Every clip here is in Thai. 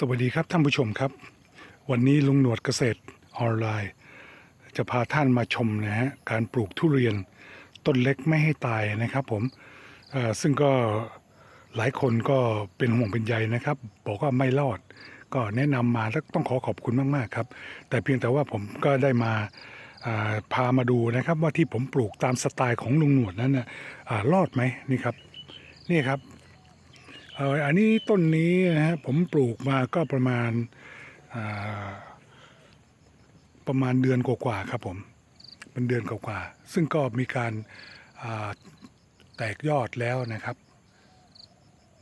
สวัสดีครับท่านผู้ชมครับ วันนี้ลุงหนวดเกษตรออนไลน์ จะพาท่านมาชมนะฮะการปลูกทุเรียนต้นเล็กไม่ให้ตายนะครับผมซึ่งก็หลายคนก็เป็นห่วงเป็นใยนะครับ บอกว่าไม่รอด ก็แนะนำมาแล้วต้องขอขอบคุณมากๆครับ แต่เพียงแต่ว่าผมก็ได้มาพามาดูนะครับว่าที่ผมปลูกตามสไตล์ของลุงหนวดนั้นน่ะรอดไหมนี่ครับนี่ครับ เอออันนี้ต้นนี้นะฮะผมปลูกมาก็ประมาณาประมาณเดือนกว่าๆครับผมเป็นเดือนกว่าๆซึ่งก็มีการาแตกยอดแล้วนะครับ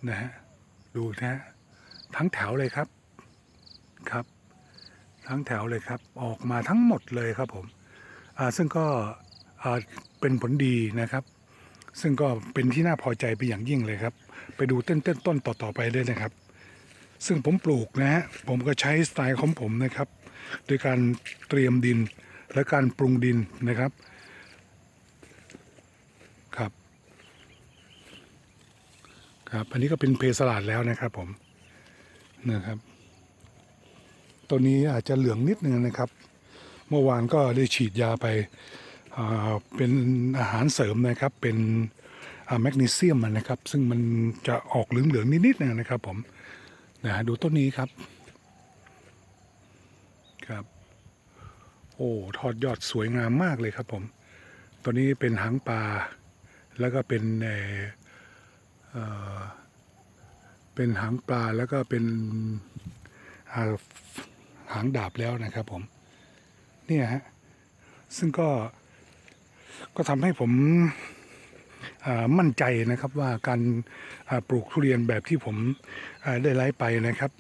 นะฮะดูนะฮะทั้งแถวเลยครับครับ ทั้งแถวเลยครับ ออกมาทั้งหมดเลยครับผมซึ่งก็เป็นผลดีนะครับ ซึ่งก็เป็นที่น่าพอใจไปอย่างยิ่งเลยครับ ไปดูเต้นเต้นต้นต่อๆไปเลยนะครับ ซึ่งผมปลูกนะฮะผมก็ใช้สไตล์ของผมนะครับ โดยการเตรียมดินและการปรุงดินนะครับครับครับอันนี้ก็เป็นเพสลาดแล้วนะครับผมนะครับตัวนี้อาจจะเหลืองนิดนึงนะครับ เมื่อวานก็ได้ฉีดยาไปเป็นอาหารเสริมนะครับเป็น แมกนีเซียมนะครับ ซึ่งมันจะออกเหลืองๆนิดๆนะครับ ผมนะฮะดูต้นนี้ครับ ครับ โอ้ทอดยอดสวยงามมากเลยครับ ผมตัวนี้เป็นหางปลาแล้วก็เป็นเอ่อเเป็นหางปลาแล้วก็เป็นาหางดาบแล้วนะครับผม เนี่ยฮะ ซึ่งก็ก็ทำให้ผม มั่นใจนะครับว่าการปลูกทุเรียนแบบที่ผมได้ไลฟ์ไปนะครับ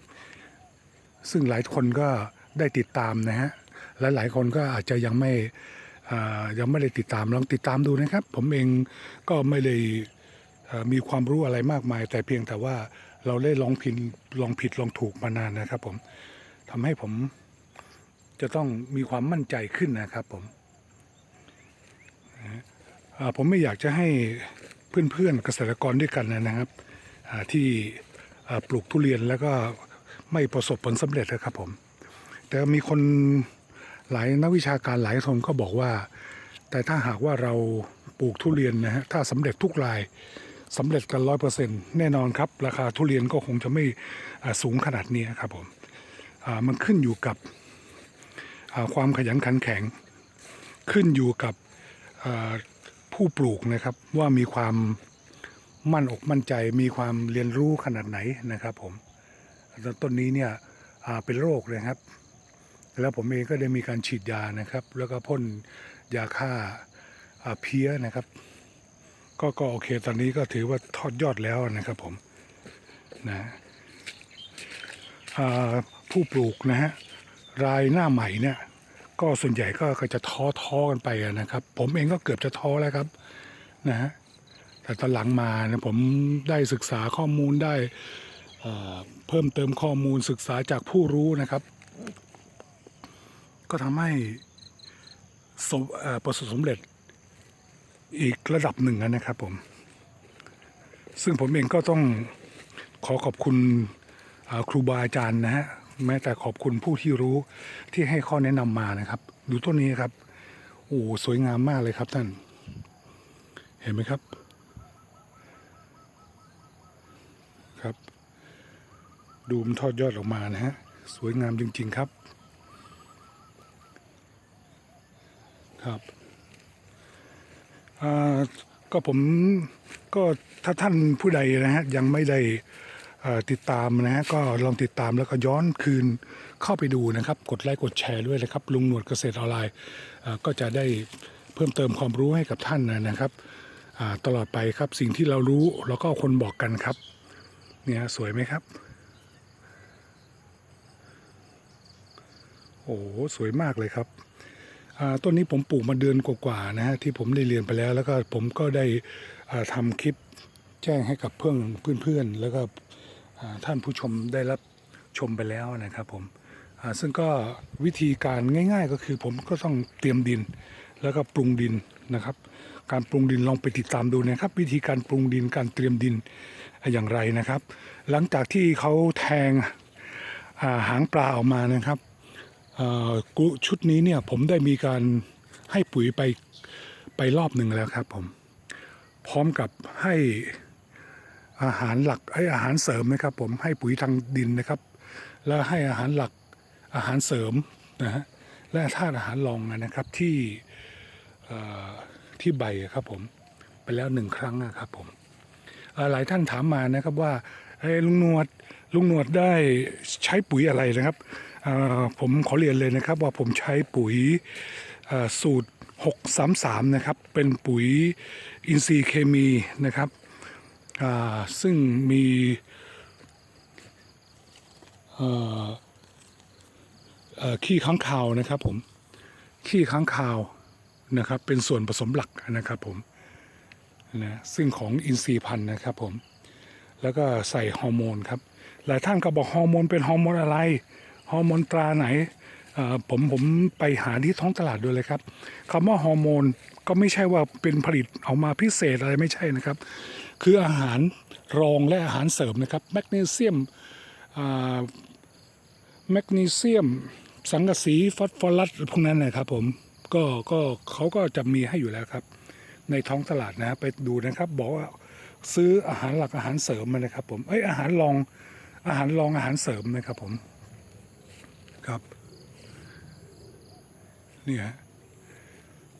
ซึ่งหลายคนก็ได้ติดตามนะฮะและหลายคนก็อาจจะยังไม่ยังไม่ได้ติดตามลองติดตามดูนะครับ ผมเองก็ไม่ได้เอ่อมีความรู้อะไรมากมาย แต่เพียงแต่ว่าเราได้ลองผิดลองผิดลองถูกมานานนะครับ ผมทำให้ผมจะต้องมีความมั่นใจขึ้นนะครับผม นะ ผมไม่อยากจะให้เพื่อนๆเกษตรกรด้วยกันนะครับที่ปลูกทุเรียนแล้วก็ไม่ประสบผลสำเร็จนะครับผม แต่มีคนหลายนักวิชาการหลายคนก็บอกว่า แต่ถ้าหากว่าเราปลูกทุเรียนนะฮะถ้าสำเร็จทุกรายสำเร็จกันร้อยเปอร์เซ็นต์แน่นอนครับ ราคาทุเรียนก็คงจะไม่สูงขนาดนี้ครับผมมันขึ้นอยู่กับความขยันขันแข็ง ขึ้นอยู่กับ ผู้ปลูกนะครับว่ามีความมั่นอกมั่นใจมีความเรียนรู้ขนาดไหนนะครับผมแล้วต้นนี้เนี่ยเป็นโรคเลยครับ แล้วผมเองก็ได้มีการฉีดยานะครับ แล้วก็พ่นยาฆ่าาเพี้ยนะครับ ก็ก็โอเคตอนนี้ก็ถือว่าทอดยอดแล้วนะครับผมนะผู้ปลูกนะฮะรายหน้าใหม่เนี่ย ก็ส่วนใหญ่ก็จะท้อท้อกันไปนะครับ ผมเองก็เกือบจะท้อแล้วครับนะฮะแต่ตอนหลังมาเนี่ยผมได้ศึกษาข้อมูลได้เพิ่มเติมข้อมูลศึกษาจากผู้รู้นะครับ ก็ทำให้ประสบสำเร็จอีกระดับหนึ่งนะครับผม ซึ่งผมเองก็ต้องขอขอบคุณครูบาอาจารย์นะฮะ แม้แต่ขอบคุณผู้ที่รู้ที่ให้ข้อแนะนำมานะครับ ดูต้นนี้ครับโอ้สวยงามมากเลยครับท่าน เห็นไหมครับ ครับ ดูมันทอดยอดออกมานะฮะสวยงามจริง ๆครับ ครับก็ผมก็ถ้าท่านผู้ใดนะฮะยังไม่ได้ ติดตามนะฮะก็ลองติดตามแล้วก็ย้อนคืนเข้าไปดูนะครับ กดไลค์กดแชร์ด้วยนะครับ ลุงหนวดเกษตรออนไลน์ก็จะได้เพิ่มเติมความรู้ให้กับท่านนะครับตลอดไปครับสิ่งที่เรารู้เราก็เอาคนบอกกันครับ เนี่ยสวยไหมครับ โอ้โหสวยมากเลยครับต้นนี้ผมปลูกมาเดือนกว่าๆนะฮะที่ผมได้เรียนไปแล้ว แล้วก็ผมก็ได้ทำคลิปแจ้งให้กับเพื่อนเพื่อนๆแล้วก็ ท่านผู้ชมได้รับชมไปแล้วนะครับผมซึ่งก็วิธีการง่าย ๆ ก็คือผมก็ต้องเตรียมดิน แล้วก็ปรุงดินนะครับ การปรุงดินลองไปติดตามดูนะครับ วิธีการปรุงดินการเตรียมดินอย่างไรนะครับ หลังจากที่เขาแทงาหางปลาออกมานะครับกุชุดนี้เนี่ยผมได้มีการให้ปุ๋ยไปไปรอบหนึ่งแล้วครับผมพร้อมกับให้ อาหารหลักให้อาหารเสริมนะครับผมให้ปุ๋ยทางดินนะครับ แล้วให้อาหารหลักอาหารเสริมนะฮะและธาตุอาหารรองนะครับที่ที่ใบครับผมไปแล้วหนึ่งครั้งนะครับผมหลายท่านถามมานะครับว่าลุงนวดลุงนวดได้ใช้ปุ๋ยอะไรนะครับผมขอเรียนเลยนะครับว่าผมใช้ปุ๋ยสูตร 633 นะครับ เป็นปุ๋ยอินทรีย์เคมีนะครับ ซึ่งมีขี้ค้างคาวนะครับผมขี้ค้างคาวนะครับเป็นส่วนผสมหลักนะครับผมนะซึ่งของอินทรีย์พันธุ์นะครับผมแล้วก็ใส่ฮอร์โมนครับหลายท่านก็บอกฮอร์โมนเป็นฮอร์โมนอะไรฮอร์โมนตราไหนผมผมไปหาที่ท้องตลาดดูเลยครับคำว่าฮอร์โมนก็ไม่ใช่ว่าเป็นผลิตออกมาพิเศษอะไรไม่ใช่นะครับ คืออาหารรองและอาหารเสริมนะครับแมกนีเซียมแมกนีเซียม สังกะสีฟอสฟอรัสพวกนั้นนะครับผมก็ก็เขาก็จะมีให้อยู่แล้วครับ ในท้องตลาดนะไปดูนะครับ บอกว่าซื้ออาหารหลักอาหารเสริมมานะครับผมเอ้ยอาหารรองอาหารรองอาหารเสริมนะครับผมครับนี่ฮะ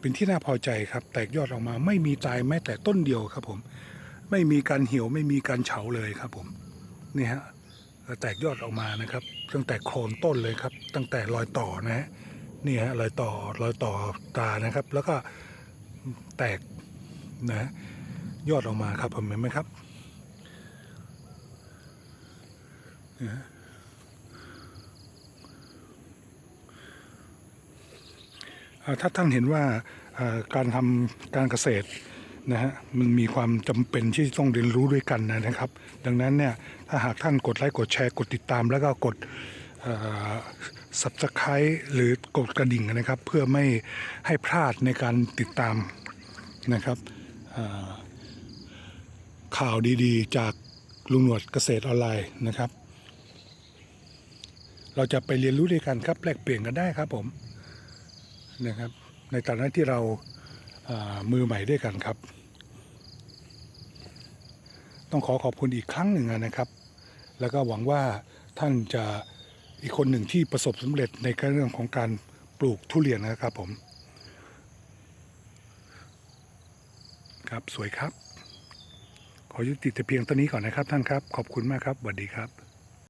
เป็นที่น่าพอใจครับ แตกยอดออกมาไม่มีตายแม้แต่ต้นเดียวครับผม ไม่มีการเหี่ยวไม่มีการเฉาเลยครับผมนี่ฮะแตกยอดออกมานะครับ ตั้งแต่โคนต้นเลยครับ ตั้งแต่รอยต่อนะฮะนี่ฮะรอยต่อรอยต่อตานะครับ แล้วก็แตกนะฮะยอดออกมาครับผมเห็นไหมครับถ้าท่านเห็นว่าการทำการเกษตร นะฮะมันมีความจำเป็นที่ต้องเรียนรู้ด้วยกันนะครับ ดังนั้นเนี่ยถ้าหากท่านกดไลค์กดแชร์กดติดตามแล้วก็กดสับสไครหรือกดกระดิ่งนะครับ เพื่อไม่ให้พลาดในการติดตามนะครับข่าวดีๆ จากลุงหนวดเกษตรออนไลน์นะครับ เราจะไปเรียนรู้ด้วยกันครับแลกเปลี่ยนกันได้ครับผมนะครับในฐานะที่เรา มือใหม่ด้วยกันครับ ต้องขอขอบคุณอีกครั้งหนึ่งนะครับ แล้วก็หวังว่าท่านจะอีกคนหนึ่งที่ประสบสำเร็จในเรื่องของการปลูกทุเรียนนะครับผม ครับสวยครับ ขอยุติแต่เพียงเท่านี้ก่อนนะครับท่านครับ ขอบคุณมากครับสวัสดีครับ